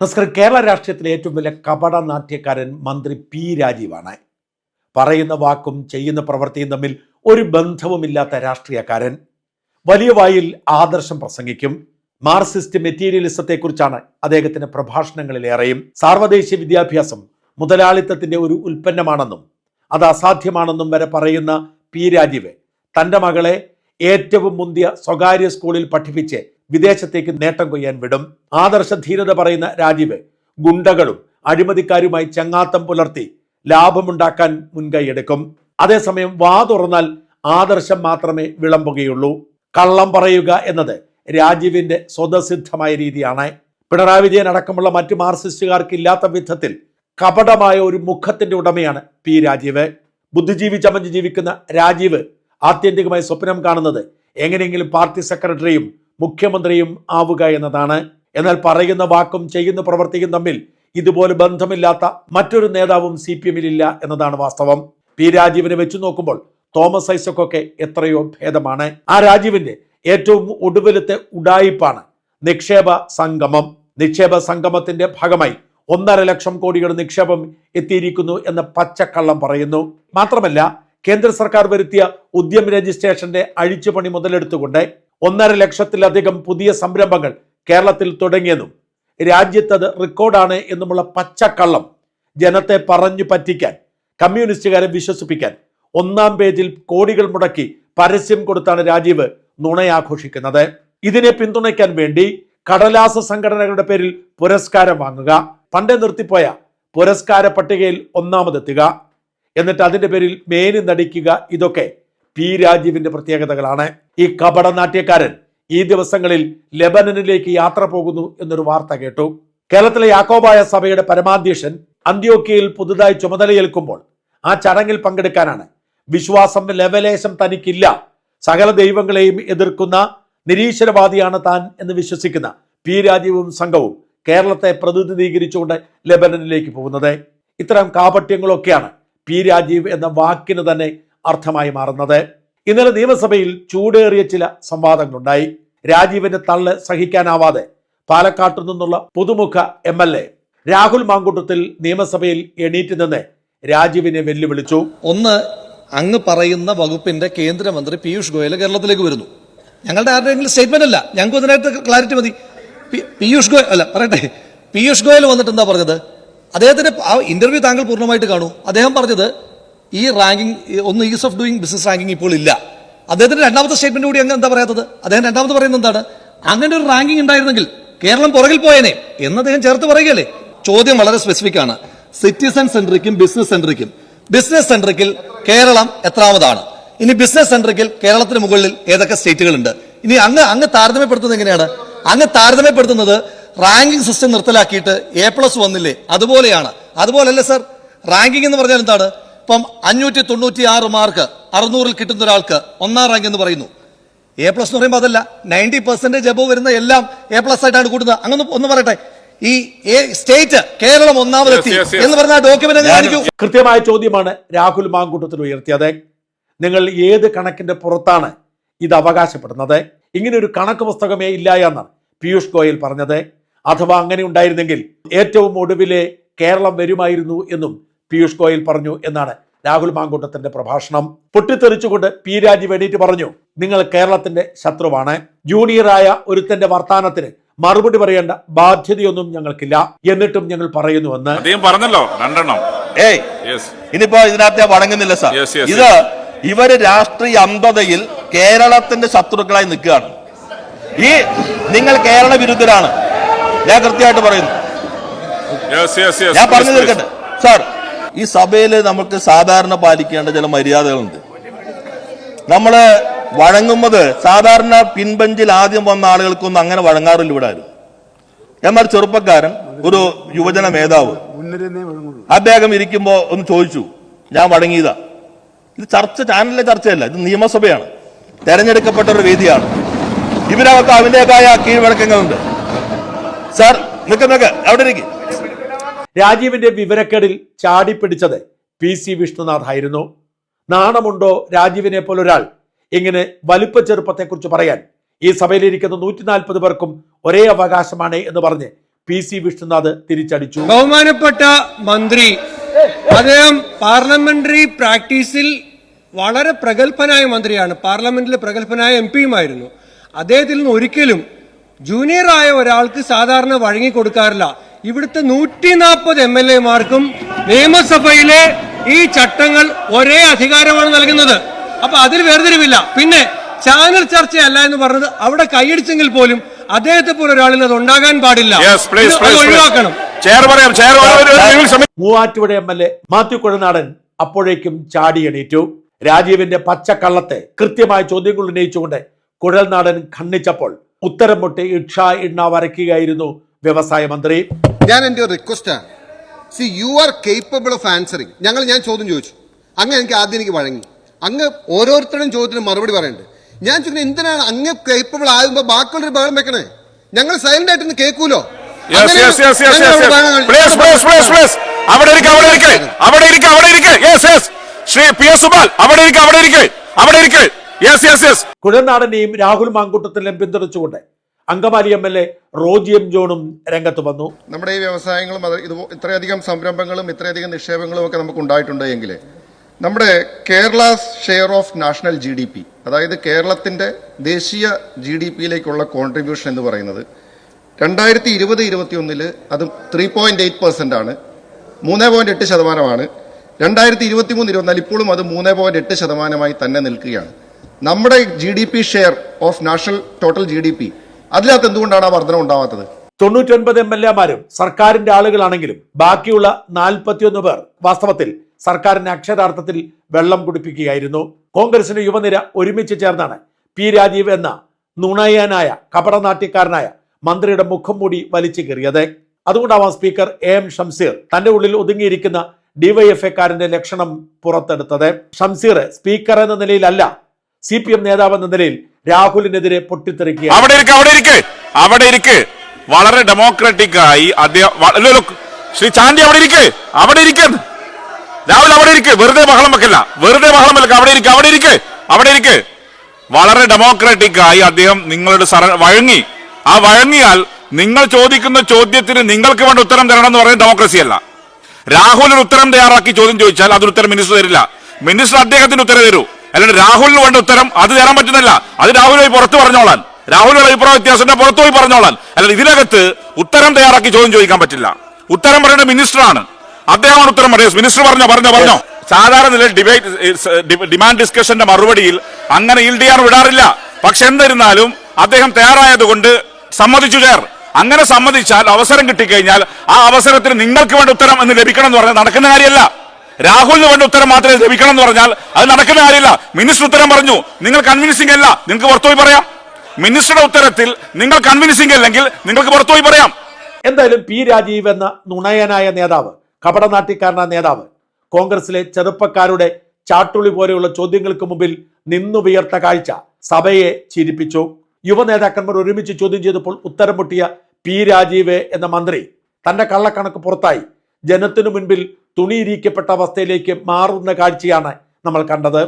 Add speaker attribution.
Speaker 1: നമസ്കാരം. കേരള രാഷ്ട്രീയത്തിലെ ഏറ്റവും വലിയ കപട നാട്യക്കാരൻ മന്ത്രി പി രാജീവാണ്. പറയുന്ന വാക്കും ചെയ്യുന്ന പ്രവൃത്തിയും തമ്മിൽ ഒരു ബന്ധവുമില്ലാത്ത രാഷ്ട്രീയക്കാരൻ. വലിയ വായിൽ ആദർശം പ്രസംഗിക്കും. മാർക്സിസ്റ്റ് മെറ്റീരിയലിസത്തെക്കുറിച്ചാണ് അദ്ദേഹത്തിന്റെ പ്രഭാഷണങ്ങളിലേറെയും. സാർവദേശീയ വിദ്യാഭ്യാസം മുതലാളിത്തത്തിന്റെ ഒരു ഉൽപ്പന്നമാണെന്നും അത് അസാധ്യമാണെന്നും വരെ പറയുന്ന പി രാജീവ് തന്റെ മകളെ ഏറ്റവും മുന്തിയ സ്വകാര്യ സ്കൂളിൽ പഠിപ്പിച്ച് വിദേശത്തേക്ക് നേട്ടം കൊയ്യാൻ വിടും. ആദർശ ധീരത പറയുന്ന രാജീവ് ഗുണ്ടകളും അഴിമതിക്കാരുമായി ചങ്ങാത്തം പുലർത്തി ലാഭമുണ്ടാക്കാൻ മുൻകൈയെടുക്കും അതേസമയം വാ തുറന്നാൽ ആദർശം മാത്രമേ വിളമ്പുകയുള്ളൂ. കള്ളം പറയുക എന്നത് രാജീവിന്റെ സ്വതസിദ്ധമായ രീതിയാണ്. പിണറായി വിജയൻ അടക്കമുള്ള മറ്റു മാർക്സിസ്റ്റുകാർക്ക് ഇല്ലാത്ത വിധത്തിൽ കപടമായ ഒരു മുഖത്തിന്റെ ഉടമയാണ് പി രാജീവ്. ബുദ്ധിജീവി ചമഞ്ഞ് ജീവിക്കുന്ന രാജീവ് ആത്യന്തികമായി സ്വപ്നം കാണുന്നത് എങ്ങനെയെങ്കിലും പാർട്ടി സെക്രട്ടറിയും മുഖ്യമന്ത്രിയും ആവുക എന്നതാണ്. എന്നാൽ പറയുന്ന വാക്കും ചെയ്യുന്ന പ്രവർത്തിയും തമ്മിൽ ഇതുപോലെ ബന്ധമില്ലാത്ത മറ്റൊരു നേതാവും സി പി എമ്മിലില്ല എന്നതാണ് വാസ്തവം. പി രാജീവിനെ വെച്ചു നോക്കുമ്പോൾ തോമസ് ഐസക്കൊക്കെ എത്രയോ ഭേദമാണ്. ആ രാജീവിന്റെ ഏറ്റവും ഒടുവിലത്തെ ഉഡായിപ്പാണ് നിക്ഷേപ സംഗമം. നിക്ഷേപ സംഗമത്തിന്റെ ഭാഗമായി ഒന്നര ലക്ഷം കോടിയുടെ നിക്ഷേപം എത്തിയിരിക്കുന്നു എന്ന പച്ചക്കള്ളം പറയുന്നു. മാത്രമല്ല കേന്ദ്ര സർക്കാർ വരുത്തിയ ഉദ്യം രജിസ്ട്രേഷന്റെ അഴിച്ചുപണി മുതലെടുത്തുകൊണ്ട് ഒന്നര ലക്ഷത്തിലധികം പുതിയ സംരംഭങ്ങൾ കേരളത്തിൽ തുടങ്ങിയെന്നും രാജ്യത്തത് റെക്കോർഡാണ് എന്നുമുള്ള പച്ചക്കള്ളം ജനത്തെ പറഞ്ഞു പറ്റിക്കാൻ കമ്മ്യൂണിസ്റ്റുകാരെ വിശ്വസിപ്പിക്കാൻ ഒന്നാം പേജിൽ കോടികൾ മുടക്കി പരസ്യം കൊടുത്താണ് രാജീവ് നുണയാഘോഷിക്കുന്നത്. ഇതിനെ പിന്തുണയ്ക്കാൻ വേണ്ടി കടലാസ സംഘടനകളുടെ പേരിൽ പുരസ്കാരം വാങ്ങുക പണ്ടേ നിർത്തിപ്പോയ പുരസ്കാര പട്ടികയിൽ ഒന്നാമതെത്തുക എന്നിട്ട് അതിന്റെ പേരിൽ മേനി നടിക്കുക ഇതൊക്കെ പി രാജീവിന്റെ പ്രത്യേകതകളാണ്. ഈ കപട നാട്യക്കാരൻ ഈ ദിവസങ്ങളിൽ ലെബനനിലേക്ക് യാത്ര പോകുന്നു എന്നൊരു വാർത്ത കേട്ടു. കേരളത്തിലെ യാക്കോബായ സഭയുടെ പരമാധ്യക്ഷൻ അന്ത്യോക്കിയയിൽ പുതുതായി ചുമതലയേൽക്കുമ്പോൾ ആ ചടങ്ങിൽ പങ്കെടുക്കാനാണ്. വിശ്വാസം ലെവലേശം തനിക്കില്ല. സകല ദൈവങ്ങളെയും എതിർക്കുന്ന നിരീശ്വരവാദിയാണ് താൻ എന്ന് വിശ്വസിക്കുന്ന പി രാജീവും സംഘവും കേരളത്തെ പ്രതിനിധീകരിച്ചുകൊണ്ട് ലെബനനിലേക്ക് പോകുന്നത്. ഇത്തരം കാപട്യങ്ങളൊക്കെയാണ് പി രാജീവ് എന്ന വാക്കിന് തന്നെ അർത്ഥമായി മാറുന്നത്. ഇന്നലെ നിയമസഭയിൽ ചൂടേറിയ ചില സംവാദങ്ങളുണ്ടായി. രാജീവിന്റെ തള്ള് സഹിക്കാനാവാതെ പാലക്കാട്ടു നിന്നുള്ള പുതുമുഖ M L A Rahul Mamkootathil നിയമസഭയിൽ എണീറ്റ് നിന്ന് രാജീവിനെ വെല്ലുവിളിച്ചു.
Speaker 2: ഒന്ന് അങ്ങ് പറയുന്ന വകുപ്പിന്റെ കേന്ദ്രമന്ത്രി പീയൂഷ് ഗോയൽ കേരളത്തിലേക്ക് വരുന്നു. ഞങ്ങളുടെ ആരുടെയെങ്കിലും സ്റ്റേറ്റ്മെന്റ് അല്ല. ഞങ്ങൾക്ക് ഇതിനായിട്ട് ക്ലാരിറ്റി മതി. പീയൂഷ് ഗോയൽ അല്ല പറയട്ടെ. പീയൂഷ് ഗോയൽ വന്നിട്ട് എന്താ പറഞ്ഞത്? അദ്ദേഹത്തിന്റെ ഇന്റർവ്യൂ താങ്കൾ പൂർണമായിട്ട് കാണൂ. അദ്ദേഹം പറഞ്ഞത് ഈ റാങ്കിങ് ഒന്ന് ease of doing business ranking ഇപ്പോൾ ഇല്ല. അദ്ദേഹത്തിന്റെ രണ്ടാമത്തെ സ്റ്റേറ്റ്മെന്റ് കൂടി അങ്ങ് എന്താ പറയാത്തത്? അദ്ദേഹം രണ്ടാമത് പറയുന്നത് എന്താണ്? അങ്ങനെ ഒരു റാങ്കിങ് ഉണ്ടായിരുന്നെങ്കിൽ കേരളം പുറകിൽ പോയേനെ എന്ന് അദ്ദേഹം ചേർത്ത് പറയുകയല്ലേ? ചോദ്യം വളരെ സ്പെസിഫിക് ആണ്. സിറ്റിസൺ സെൻട്രിക്കും ബിസിനസ് സെൻട്രിക്കും ബിസിനസ് സെൻട്രിക്കിൽ കേരളം എത്രാമതാണ്? ഇനി ബിസിനസ് സെൻട്രിക്കിൽ കേരളത്തിന് മുകളിൽ ഏതൊക്കെ സ്റ്റേറ്റുകളുണ്ട് ഇനി അങ്ങ് അങ്ങ് താരതമ്യപ്പെടുത്തുന്നത് എങ്ങനെയാണ്? അങ്ങ് താരതമ്യപ്പെടുത്തുന്നത് റാങ്കിംഗ് സിസ്റ്റം നിർത്തലാക്കിയിട്ട് എ പ്ലസ് വന്നില്ലേ? അതുപോലെയാണ്. അതുപോലല്ലേ സർ റാങ്കിംഗ് എന്ന് പറഞ്ഞാൽ എന്താണ്? ഇപ്പം അഞ്ഞൂറ്റി തൊണ്ണൂറ്റി ആറ് മാർക്ക് അറുന്നൂറിൽ കിട്ടുന്ന ഒരാൾക്ക് ഒന്നാം റാങ്ക് എന്ന് പറയുന്നു. എ പ്ലസ് എന്ന് പറയുമ്പോൾ അതല്ല നയന്റി പെർസെന്റേജ് എബോ വരുന്ന എല്ലാം എ പ്ലസ് ആയിട്ടാണ് കൂടുന്നത്. അങ്ങനെ ഒന്ന് പറയട്ടെ. ഈ സ്റ്റേറ്റ് കേരളം ഒന്നാമതെത്തി. എന്ന് പറഞ്ഞ ഡോക്യുമെന്റ് കാണിക്കൂ?
Speaker 1: കൃത്യമായ ചോദ്യമാണ് രാഹുൽ മാങ്കൂട്ടത്തിൽ ഉയർത്തിയത്. നിങ്ങൾ ഏത് കണക്കിന്റെ പുറത്താണ് ഇത് അവകാശപ്പെടുന്നത്? ഇങ്ങനെ ഒരു കണക്ക് പുസ്തകമേ ഇല്ല എന്നാണ് പീയൂഷ് ഗോയൽ പറഞ്ഞത്. അഥവാ അങ്ങനെ ഉണ്ടായിരുന്നെങ്കിൽ ഏറ്റവും ഒടുവിലെ കേരളം വരുമായിരുന്നു എന്നും പീയൂഷ് ഗോയൽ പറഞ്ഞു എന്നാണ് രാഹുൽ മാങ്കൂട്ടത്തിന്റെ പ്രഭാഷണം. പൊട്ടിത്തെറിച്ചുകൊണ്ട് പി രാജീവ് എണീറ്റ് പറഞ്ഞു. നിങ്ങൾ കേരളത്തിന്റെ ശത്രുവാണ്. ജൂനിയറായ ഒരുത്തന്റെ വർത്താനത്തിന് മറുപടി പറയേണ്ട ബാധ്യതയൊന്നും ഞങ്ങൾക്കില്ല. എന്നിട്ടും ഞങ്ങൾ പറയുന്നുവെന്ന്
Speaker 3: അദ്ദേഹം പറഞ്ഞല്ലോ രണ്ടെണ്ണം.
Speaker 4: ഏയ്
Speaker 3: യെസ്
Speaker 4: ഇനിയിപ്പോ ഇതിനകത്ത് വടങ്ങുന്നില്ല വണങ്ങുന്നില്ല സാർ.
Speaker 3: Yes, yes,
Speaker 4: ഇത് ഇവർ രാഷ്ട്രീയ അന്ധതയിൽ കേരളത്തിന്റെ ശത്രുക്കളായി നിൽക്കുകയാണ്. ഈ നിങ്ങൾ കേരള വിരുദ്ധരാണ്. ഞാൻ കൃത്യമായിട്ട് പറയുന്നു.
Speaker 3: യെസ് യെസ്
Speaker 4: ഞാൻ പറഞ്ഞു തീർക്കട്ടെ സാർ ഈ സഭയിൽ നമുക്ക് സാധാരണ പാലിക്കേണ്ട ചില മര്യാദകളുണ്ട്. നമ്മൾ വഴങ്ങുന്നത് സാധാരണ പിൻബഞ്ചിൽ ആദ്യം വന്ന ആളുകൾക്കൊന്നും അങ്ങനെ വഴങ്ങാറില്ല ഇവിടെ ആരും. എന്നാൽ ചെറുപ്പക്കാരൻ ഒരു യുവജന മേധാവ് അദ്ദേഹം ഇരിക്കുമ്പോ ഒന്ന് ചോദിച്ചു ഞാൻ വഴങ്ങിയതാ. ഇത് ചർച്ച ചാനലിലെ ചർച്ചയല്ല ഇത് നിയമസഭയാണ്. തെരഞ്ഞെടുക്കപ്പെട്ട ഒരു വേദിയാണ്. ഇവരവർക്ക് അതിന്റെതായ കീഴ്വഴക്കങ്ങളുണ്ട്. സാർ നിൽക്കുന്നൊക്കെ നിൽക്ക് അവിടെ ഇരിക്കും.
Speaker 1: രാജീവിന്റെ വിവരക്കേടിൽ ചാടിപ്പിടിച്ചത് പി സി വിഷ്ണുനാഥ് ആയിരുന്നു നാണമുണ്ടോ രാജീവിനെ പോലൊരാൾ? ഇങ്ങനെ വലുപ്പ ചെറുപ്പത്തെക്കുറിച്ച് പറയാൻ ഈ സഭയിലിരിക്കുന്ന നൂറ്റി നാൽപ്പത് പേർക്കും ഒരേ അവകാശമാണ് എന്ന് പറഞ്ഞ് പി സി വിഷ്ണുനാഥ് തിരിച്ചടിച്ചു.
Speaker 5: ബഹുമാനപ്പെട്ട മന്ത്രി അദ്ദേഹം പാർലമെന്ററി പ്രാക്ടീസിൽ വളരെ പ്രഗത്ഭനായ മന്ത്രിയാണ്. പാർലമെന്റിലെ പ്രഗത്ഭനായ എം പിയുമായിരുന്നു. അദ്ദേഹത്തിൽ നിന്ന് ഒരിക്കലും ജൂനിയറായ ഒരാൾക്ക് സാധാരണ വഴങ്ങിക്കൊടുക്കാറില്ല ഇവിടുത്തെ നൂറ്റി നാൽപ്പത് എം എൽ എമാർക്കും നിയമസഭയിലെ ഈ ചട്ടങ്ങൾ ഒരേ അധികാരമാണ് നൽകുന്നത്. അപ്പൊ അതിൽ വേർതിരിവില്ല. പിന്നെ ചാനൽ ചർച്ചയല്ല എന്ന് പറഞ്ഞത് അവിടെ കൈയടിച്ചെങ്കിൽ പോലും അദ്ദേഹത്തെ പോലെ ഒരാളിൽ അത് ഉണ്ടാകാൻ പാടില്ല.
Speaker 3: യെസ് പ്ലീസ് പ്ലീസ്
Speaker 5: ഒഴിവാക്കണം.
Speaker 3: Chair
Speaker 1: Muvattupuzha M L A Mathew Kuzhalnadan അപ്പോഴേക്കും ചാടി എണീറ്റു. രാജീവിന്റെ പച്ചക്കള്ളത്തെ കൃത്യമായ ചോദ്യങ്ങൾ ഉന്നയിച്ചുകൊണ്ട് കുഴൽനാടൻ ഖണ്ഡിച്ചപ്പോൾ ഉത്തരം മുട്ടി ഇക്ഷ ഇണ്ണ വരയ്ക്കുകയായിരുന്നു വ്യവസായ മന്ത്രി.
Speaker 6: ഞാൻ എന്റെ ഒരു റിക്വസ്റ്റാണ് see you are capable of answering ഞങ്ങൾ ഞാൻ ചോദ്യം ചോദിച്ചു. അങ്ങ് എനിക്ക് ആദ്യം എനിക്ക് വഴങ്ങി. അങ്ങ് ഓരോരുത്തരുടെയും ചോദ്യത്തിന് മറുപടി പറയണ്ട്. ഞാൻ ചോദിക്കുന്നത് എന്തിനാണ് അങ്ങ് കേപ്പബിൾ ആകുമ്പോൾ ബാക്കിയുള്ളൊരു ബഹളം വെക്കണേ? ഞങ്ങൾ സൈലന്റ് ആയിട്ട് കേൾക്കൂലോ?
Speaker 3: അവിടെ ഇരിക്ക് അവിടെ ഇരിക്ക്. അവിടെ ഇരിക്ക് അവിടെ ഇരിക്ക്. Yes yes Shri P S Subal അവിടെ ഇരിക്ക് അവിടെ ഇരിക്ക്. അവിടെ ഇരിക്ക്. യെസ് യെസ് യെസ്
Speaker 1: കുഴൽനാടനെയും രാഹുൽ മാങ്കൂട്ടത്തിനെയും പിന്തുണച്ചുകൊണ്ട് Angamaly M L A Roji M ജോണും രംഗത്ത് വന്നു.
Speaker 7: നമ്മുടെ ഈ വ്യവസായങ്ങളും അത് ഇത് ഇത്രയധികം സംരംഭങ്ങളും ഇത്രയധികം നിക്ഷേപങ്ങളും ഒക്കെ നമുക്ക് ഉണ്ടായിട്ടുണ്ട് എങ്കിൽ നമ്മുടെ Kerala share of national G D P അതായത് കേരളത്തിന്റെ ദേശീയ ജി ഡി പിയിലേക്കുള്ള കോൺട്രിബ്യൂഷൻ എന്ന് പറയുന്നത് രണ്ടായിരത്തി ഇരുപത് ഇരുപത്തി ഒന്നിൽ അത് ത്രീ പോയിന്റ് എയ്റ്റ് പെർസെന്റ് ആണ് മൂന്ന് പോയിന്റ് എട്ട് ശതമാനമാണ്. രണ്ടായിരത്തി ഇരുപത്തി മൂന്ന് ഇരുപത്തിനാല് ഇപ്പോഴും അത് മൂന്ന് പോയിന്റ് എട്ട് ശതമാനമായി തന്നെ നിൽക്കുകയാണ്. നമ്മുടെ G D P share of national total G D P അതിനകത്ത് എന്തുകൊണ്ടാണ് ആ വർധന ഉണ്ടാവാത്തത്?
Speaker 1: തൊണ്ണൂറ്റൊൻപത് എം എൽ എമാരും സർക്കാരിന്റെ ആളുകളാണെങ്കിലും ബാക്കിയുള്ള നാൽപ്പത്തിയൊന്ന് പേർ വാസ്തവത്തിൽ സർക്കാരിനെ അക്ഷരാർത്ഥത്തിൽ വെള്ളം കുടിപ്പിക്കുകയായിരുന്നു. കോൺഗ്രസിന്റെ യുവനിര ഒരുമിച്ച് ചേർന്നാണ് പി രാജീവ് എന്ന നുണയനായ കപടനാട്യക്കാരനായ മന്ത്രിയുടെ മുഖം മൂടി വലിച്ചു കയറിയത് അതുകൊണ്ടാവാം സ്പീക്കർ എ എം ഷംസീർ തന്റെ ഉള്ളിൽ ഒതുങ്ങിയിരിക്കുന്ന ഡിവൈഎഫ്ഐക്കാരന്റെ ലക്ഷണം പുറത്തെടുത്തത്. ഷംസീർ സ്പീക്കർ എന്ന നിലയിലല്ല സി പി എം നേതാവ് എന്ന നിലയിൽ രാഹുലിനെതിരെ പൊട്ടിത്തെറിക്കുക
Speaker 3: അവിടെ ഇരിക്ക് അവിടെ ഇരിക്ക്. അവിടെ ഇരിക്ക്. വളരെ ഡെമോക്രാറ്റിക് ആയി അദ്ദേഹം ശ്രീ ചാണ്ടി അവിടെ ഇരിക്ക്. അവിടെ ഇരിക്ക്. രാഹുൽ അവിടെ ഇരിക്ക്. വെറുതെ ബഹളം വെക്കല്ല. വെറുതെ ബഹളം വെക്ക അവിടെ ഇരിക്ക് അവിടെ ഇരിക്ക്. അവിടെ ഇരിക്ക്. വളരെ ഡെമോക്രാറ്റിക് ആയി അദ്ദേഹം നിങ്ങളുടെ സറ വഴങ്ങി. ആ വഴങ്ങിയാൽ നിങ്ങൾ ചോദിക്കുന്ന ചോദ്യത്തിന് നിങ്ങൾക്ക് വേണ്ട ഉത്തരം തരണം എന്ന് പറയുന്നത് ഡെമോക്രസി അല്ല. രാഹുൽ ഉത്തരം തയ്യാറാക്കി ചോദ്യം ചോദിച്ചാൽ അതൊരു ഉത്തരം മിനിസ്റ്റർ തരില്ല. മിനിസ്റ്റർ അദ്ദേഹത്തിന് ഉത്തരം തരൂ. അല്ലാണ്ട് രാഹുലിന് വേണ്ട ഉത്തരം അത് തരാൻ പറ്റുന്നില്ല. അത് രാഹുൽ പോയി പുറത്ത് പറഞ്ഞോളാൻ. രാഹുലിന്റെ അഭിപ്രായ വ്യത്യാസത്തിന്റെ പുറത്തു പോയി പറഞ്ഞോളാൻ. അല്ലാണ്ട് ഇതിനകത്ത് ഉത്തരം തയ്യാറാക്കി ചോദ്യം ചോദിക്കാൻ പറ്റില്ല. ഉത്തരം പറയേണ്ട മിനിസ്റ്ററാണ്. അദ്ദേഹമാണ് ഉത്തരം പറയുന്നത് മിനിസ്റ്റർ പറഞ്ഞോ പറഞ്ഞോ പറഞ്ഞോ. സാധാരണ നിലയിൽ ഡിബേറ്റ് ഡിമാൻഡ് ഡിസ്കഷന്റെ മറുപടിയിൽ അങ്ങനെ ഇൽ ഡി ആർ വിടാറില്ല. പക്ഷെ എന്നിരുന്നാലും അദ്ദേഹം തയ്യാറായതുകൊണ്ട് സമ്മതിച്ചു ചേർ അങ്ങനെ സമ്മതിച്ചാൽ അവസരം കിട്ടിക്കഴിഞ്ഞാൽ ആ അവസരത്തിന് നിങ്ങൾക്ക് വേണ്ട ഉത്തരം എന്ന് ലഭിക്കണം എന്ന് പറഞ്ഞാൽ നടക്കുന്ന കാര്യമല്ല. രാഹുലിന് വേണ്ട ഉത്തരം മാത്രമേ ലഭിക്കണം എന്ന് പറഞ്ഞാൽ അത് നടക്കുന്ന കാര്യമില്ല. മിനിസ്റ്റർ ഉത്തരം പറഞ്ഞു. നിങ്ങൾ കൺവിൻസിംഗ് അല്ല. നിങ്ങൾക്ക് പുറത്തുപോയി പറയാം. മിനിസ്റ്ററുടെ ഉത്തരത്തിൽ നിങ്ങൾ കൺവിൻസിംഗ് അല്ലെങ്കിൽ നിങ്ങൾക്ക് പുറത്തുപോയി പറയാം.
Speaker 1: എന്തായാലും പി രാജീവ് എന്ന നുണയനായ നേതാവ് കപടനാട്ടിക്കാരനായ നേതാവ് കോൺഗ്രസിലെ ചെറുപ്പക്കാരുടെ ചാട്ടുളി പോലെയുള്ള ചോദ്യങ്ങൾക്ക് മുമ്പിൽ നിന്നുയർത്ത കാഴ്ച സഭയെ ചിരിപ്പിച്ചു. യുവ നേതാക്കന്മാർ ഒരുമിച്ച് ചോദ്യം ചെയ്തപ്പോൾ ഉത്തരം പൊട്ടിയ പി രാജീവ് എന്ന മന്ത്രി തന്റെ കള്ളക്കണക്ക് പുറത്തായി. ജനത്തിനു മുൻപിൽ തുണിയിരിക്കപ്പെട്ട അവസ്ഥയിലേക്ക് മാറുന്ന കാഴ്ചയാണ് നമ്മൾ കണ്ടത്.